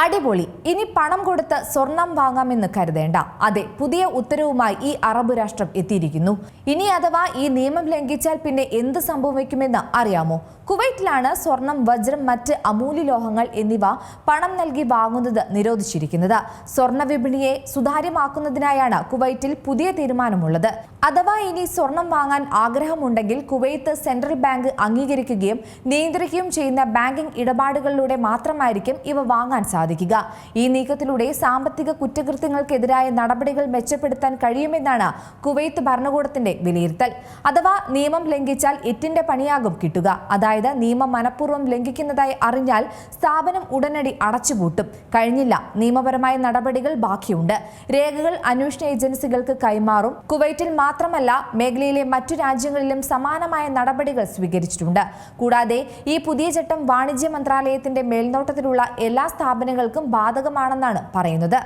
അടിപൊളി. ഇനി പണം കൊടുത്ത് സ്വർണം വാങ്ങാമെന്ന് കരുതേണ്ട. അതെ പുതിയ ഉത്തരവുമായി ഈ അറബ് രാഷ്ട്രം എത്തിയിരിക്കുന്നു. ഇനി അഥവാ ഈ നിയമം ലംഘിച്ചാൽ പിന്നെ എന്ത് സംഭവിക്കുമെന്ന് അറിയാമോ? കുവൈറ്റിലാണ് സ്വർണം വജ്രം മറ്റ് അമൂല്യ ലോഹങ്ങൾ എന്നിവ പണം നൽകി വാങ്ങുന്നത് നിരോധിച്ചിരിക്കുന്നത്. സ്വർണ വിപണിയെ സുതാര്യമാക്കുന്നതിനായാണ് കുവൈറ്റിൽ പുതിയ തീരുമാനമുള്ളത്. അഥവാ ഇനി സ്വർണം വാങ്ങാൻ ആഗ്രഹമുണ്ടെങ്കിൽ കുവൈത്ത് സെൻട്രൽ ബാങ്ക് അംഗീകരിക്കുകയും നിയന്ത്രിക്കുകയും ചെയ്യുന്ന ബാങ്കിംഗ് ഇടപാടുകളിലൂടെ മാത്രമായിരിക്കും ഇവ വാങ്ങാൻ സാധിക്കുക. ഈ നീക്കത്തിലൂടെ സാമ്പത്തിക കുറ്റകൃത്യങ്ങൾക്കെതിരായ നടപടികൾ മെച്ചപ്പെടുത്താൻ കഴിയുമെന്നാണ് കുവൈത്ത് ഭരണകൂടത്തിന്റെ വിലയിരുത്തൽ. അഥവാ നിയമം ലംഘിച്ചാൽ എട്ടിന്റെ പണിയാകും കിട്ടുക. അതായത് നിയമം മനഃപൂർവം ലംഘിക്കുന്നതായി അറിഞ്ഞാൽ സ്ഥാപനം ഉടനടി അടച്ചുപൂട്ടും. കഴിഞ്ഞില്ല നിയമപരമായ നടപടികൾ ബാക്കിയുണ്ട്. രേഖകൾ അന്വേഷണ ഏജൻസികൾക്ക് കൈമാറും. കുവൈറ്റിൽ മാത്രമല്ല മേഖലയിലെ മറ്റു രാജ്യങ്ങളിലും സമാനമായ നടപടികൾ സ്വീകരിച്ചിട്ടുണ്ട്. കൂടാതെ ഈ പുതിയ ചട്ടം വാണിജ്യ മന്ത്രാലയത്തിന്റെ മേൽനോട്ടത്തിലുള്ള എല്ലാ സ്ഥാപനങ്ങൾക്കും ബാധകമാണെന്നാണ് പറയുന്നത്.